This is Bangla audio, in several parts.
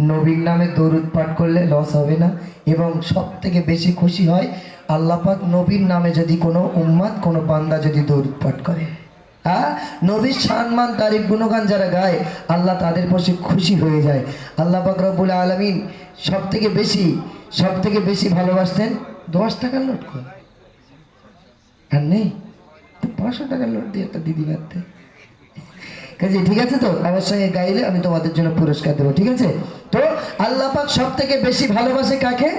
নবীর নামে দরুদ পাঠ করলে লস হবে না এবং সব থেকে বেশি খুশি হয় আল্লাহ পাক নবীর নামে যদি কোনো উম্মাদ, কোনো বান্দা যদি দরুদ পাঠ করে। হ্যাঁ নবীর সম্মান তারিফ, গুণগান যারা গায়, আল্লাহ তাদের পাশে খুশি হয়ে যায়। আল্লাহ পাক রব্বুল আলমিন সব থেকে বেশি সব থেকে বেশি ভালোবাসতেন দশ টাকার নোট করে। আর নেই? পাঁচশো টাকার নোট দিয়ে একটা দিদি বাড়তে কাজে ঠিক আছে তো? আমার সঙ্গে গাইলে আমি তোমাদের জন্য পুরস্কার দেবো, ঠিক আছে? তো আল্লাহ পাক সব থেকে বেশি ভালোবাসে কাকে?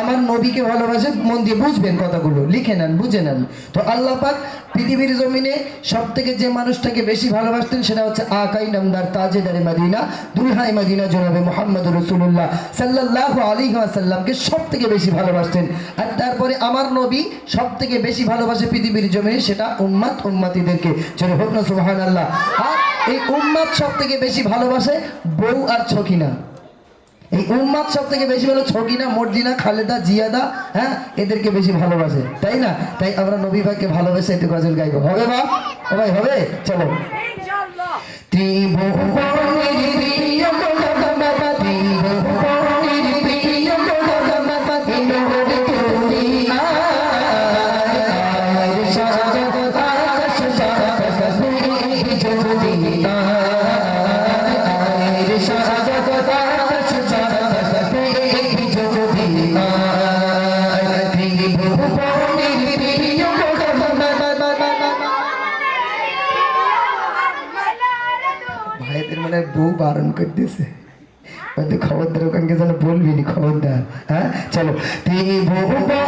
আমার নবীকে ভালোবাসে, মন দিয়ে বুঝবেন কথাগুলো, লিখে নেন, বুঝে নেন। তো আল্লাহ পাক পৃথিবীর জমিনে সব থেকে যে মানুষটাকে বেশি ভালোবাসতেন সেটা হচ্ছে আকাই নামদার তাজেদারে মাদিনা, দুলহাই মাদিনা জনাবে মোহাম্মদ রসুল্লাহ সাল্লাহ আলী সাল্লামকে সব থেকে বেশি ভালোবাসতেন। আর তারপরে আমার নবী সব থেকে বেশি ভালোবাসে পৃথিবীর জমিনে সেটা উম্মাত উম্মাতিদেরকে। চলে হোক না সুহান আল্লাহ আর এই উম্মাদ সব থেকে বেশি ভালোবাসে বউ আর ছকিনা এই উম্মাদ সব থেকে বেশি ভালো ছকিনা মর্জিনা খালেদা জিয়াদা হ্যাঁ এদেরকে বেশি ভালোবাসে তাই না? তাই আমরা নবী ভাইকে ভালোবেসে একটু গজল গাইবো। হবে বা ও ভাই হবে? চলো। ত্রিভুবনের প্রিয় ভাইদের মানে বউ বারণ করে দিয়েছে খবরদার ওখানকে যেন বলবি খবরদার। হ্যাঁ? চলো। ত্রিভুবনের প্রিয়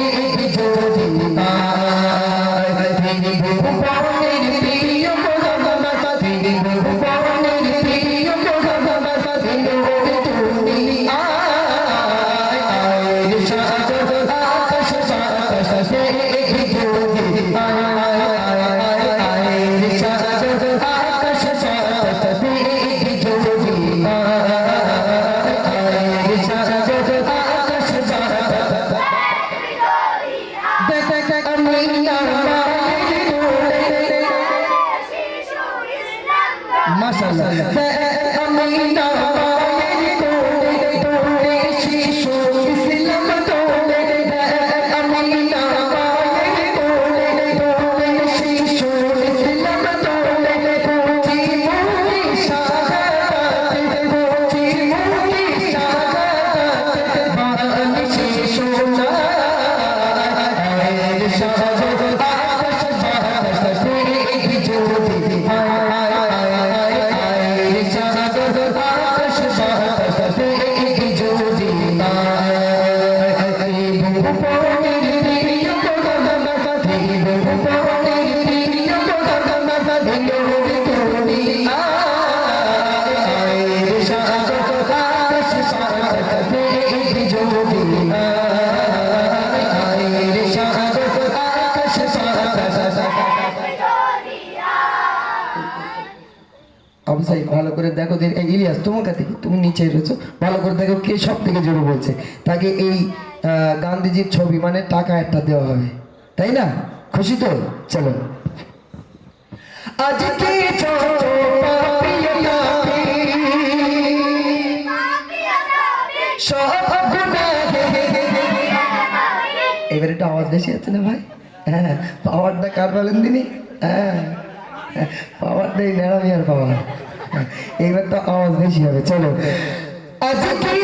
সারা আয় অবশ্যই ভালো করে দেখো ইলিয়াস তোমাকে দেখি তুমি নিচে রয়েছো। ভালো করে দেখো কে সব থেকে জোরে বলছে। তাকে এই গান্ধীজির ছবি মানে টাকা একটা দেওয়া হবে। তাই না? খুশি তো? চলো। আজকে এবারে একটু আওয়াজ বেশি আছে না ভাই? হ্যাঁ পাওয়ারটা কার বলেন দিনি হ্যাঁ পাওয়ারটাই ন্যাড়ামি আর পাওয়ার। এইবার তো আওয়াজ বেশি হবে চলো। আজকে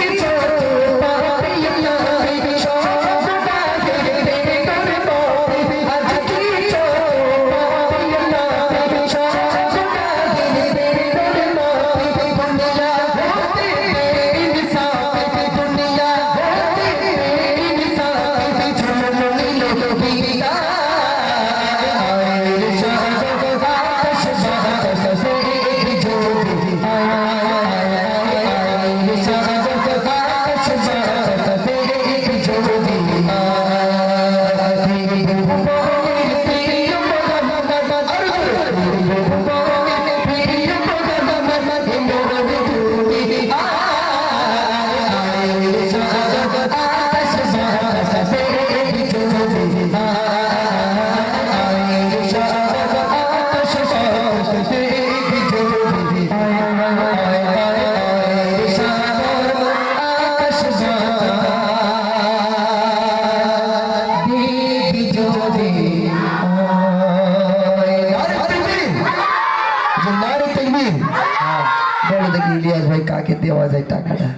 বলো দেখি ইলিয়াস ভাই কাকে দেওয়া যায় টাকাটা?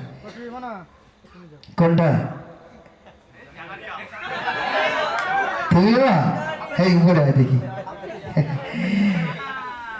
কোনটা? তুমি না এই উপরে দেখি।